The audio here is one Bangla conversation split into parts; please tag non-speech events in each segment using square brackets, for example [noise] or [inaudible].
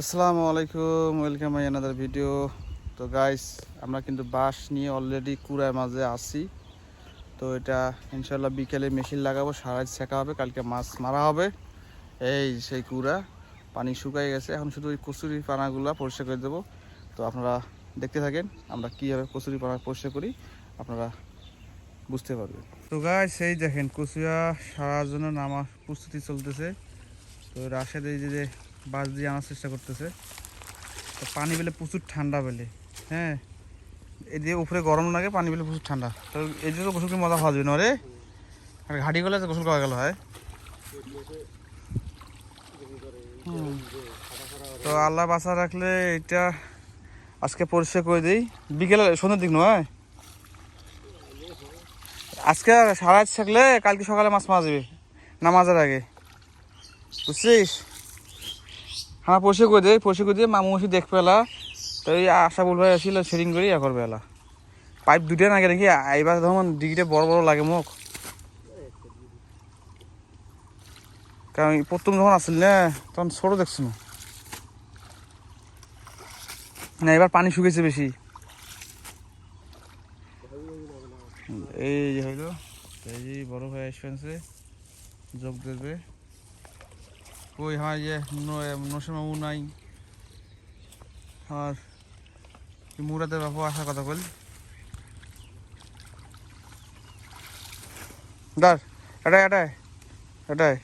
আসসালামু আলাইকুম, ওয়েলকাম মাই আনাদার ভিডিও তো গাইস আমরা কিন্তু বাঁশ নিয়ে অলরেডি কুড়ার মাঝে আসি তো এটা ইনশাল্লাহ বিকেলে মেশিন লাগাবো, সারা রাত শেখা হবে, কালকে মাছ মারা হবে। এই সেই কুড়া, পানি শুকাই গেছে। এখন শুধু ওই কচুরি পানাগুলো পরিষ্কার করে দেবো। তো আপনারা দেখতে থাকেন, আমরা কীভাবে কচুরি পানা পরিষ্কার করি, আপনারা বুঝতে পারবেন। তো গাইস সেই দেখেন, কচুয়া সারার জন্য নামা প্রস্তুতি চলতেছে। তো রাশেদ এই যে বাস দিয়ে আনার চেষ্টা করতেছে। তো পানি পেলে প্রচুর ঠান্ডা পেলে হ্যাঁ? এই দিয়ে উপরে গরম লাগে, পানি পেলে প্রচুর ঠান্ডা। তো এই জন্য গোসল করে মজা খাওয়া যাবে না রে? আর ঘাটি গেলে তো গোসল করা গেল, হয়? তো আল্লাহ বাসা রাখলে এটা আজকে পরিষ্কার করে দিই। বিকেলে, সন্ধ্যের দিক নয়? আজকে সারা থাকলে কালকে সকালে মাছ মারা যাবে, নামাজের আগে। বুঝছিস? হ্যাঁ পরিষ্কার করে দেয় পরিষ্কার করে দিয়ে মামু মাসি দেখ পেলা। তো এই আশা বলবে আসছিল সেটিং করি ইয়া এলা। পাইপ দুটা নাকি দেখি এইবার ধরুন ডিগিটা বড় বড় লাগে মুখ কারণ প্রথম যখন আসছিল না, তখন ছোট দেখছ না। এবার পানি শুকেছে বেশি। এই যে হইল, এই যে বড় ভাই আসবে যোগ দেবে। ওই হয় যে নসের মামু নাই। আর মুরাদের বাপু আসার কথা বল দার এটাই এটাই এটাই।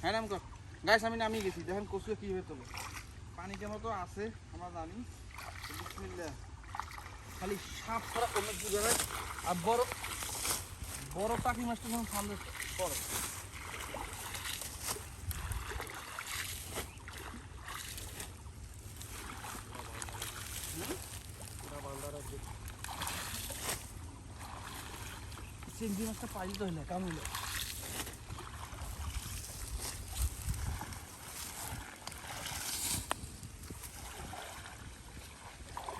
হ্যাঁ নাম কর। গাইস, আমি নামিয়ে গেছি। দেখেন কচু কীভাবে তোলে পানি কেন তো আছে, আমরা জানি। খালি সাপ ছাড়া অন্য আর বড় বড় টাকি মাছটা যখন সামনে পড়ে। চিংড়ি মাছটা পাইলে তো হইলে কেমন হইল?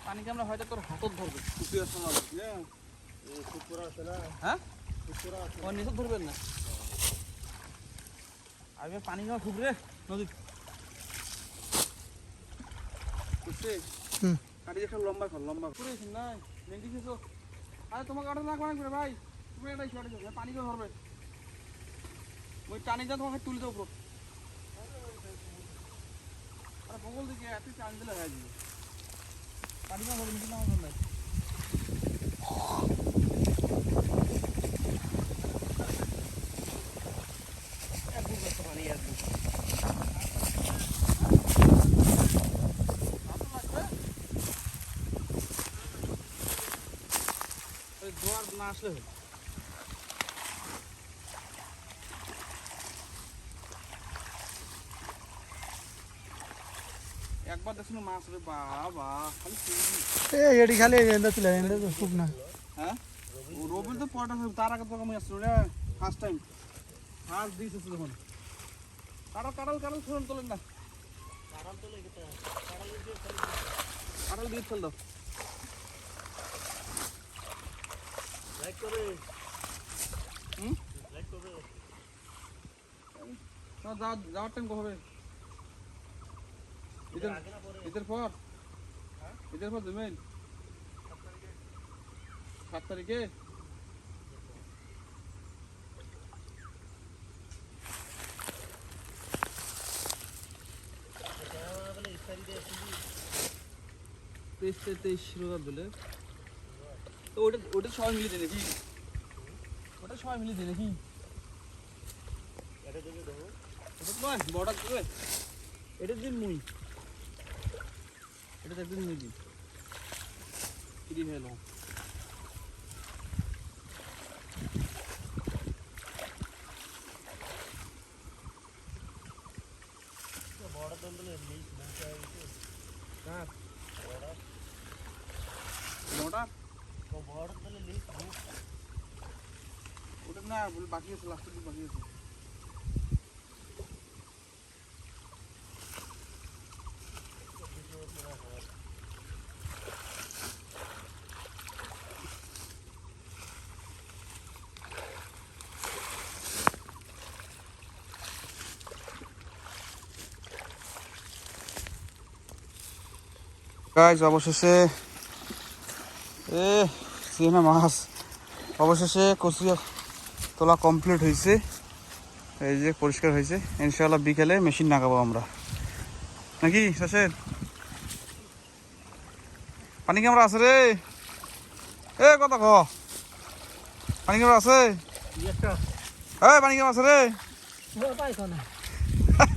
পানিকে আমরা হয়তো তোর হাতত ধরবে। কুপিয়ার সময় হ্যাঁ? ধরবেন না। আমি পানি খাওয়া খুব রে নদী বুঝছে হুম। কাটি একটা লম্বা কর লম্বা করে। না ভেন্ডি খেয়েছো আরে তোমাকে না করে ভাই। তুমি এটাই শর্টে যাবে পানি কেউ ধরবে ওই টানি যা তোমাকে তুলতে উপর আরে বগল দিকে এত টান দিলে হয়ে যাবে পানি না ধরবে কিন্তু আমার না আসলে হবে একবার দেখুন মাছ রে বাবা খালি খালি তুলে তো খুব না হ্যাঁ? রবির তো পড়াটা তার আগে তো আমি আসছিল রে ফার্স্ট টাইম ফার্স্ট দিয়েছে ফোন তোলেন না। কাটাল দিয়ে ফেল দাও। হুম? না, যাওয়ার যাওয়ার টাইম কবে ঈদের পর ঈদের পর দেবেন সাত তারিখে তেইশ তেইশ রোজার দিলে তো ওটা ওটা সবাই মিলে দেয় নাকি? ওটা সবাই মিলে দেয় নাকি? ওটা তো নয় বড়টা দেবে। এটার দিন মুই এটা একদিন মুই দিন। ফ্রি হয়ে। এলো মোটা ওটা না বলে বাকি আছে লাস্টের দিন বাকি আছে। গাইজ অবশেষে এ সিনা মাছ। অবশেষে কচু তোলা কমপ্লিট হয়েছে এই যে পরিষ্কার হয়েছে ইনশাল্লাহ বিকেলে মেশিন লাগাবো আমরা। নাকি শাসের পানি কেমন আছে রে? এ কত ক। পানি কেমন আছে? এ পানি কেমন আছে রে? [laughs]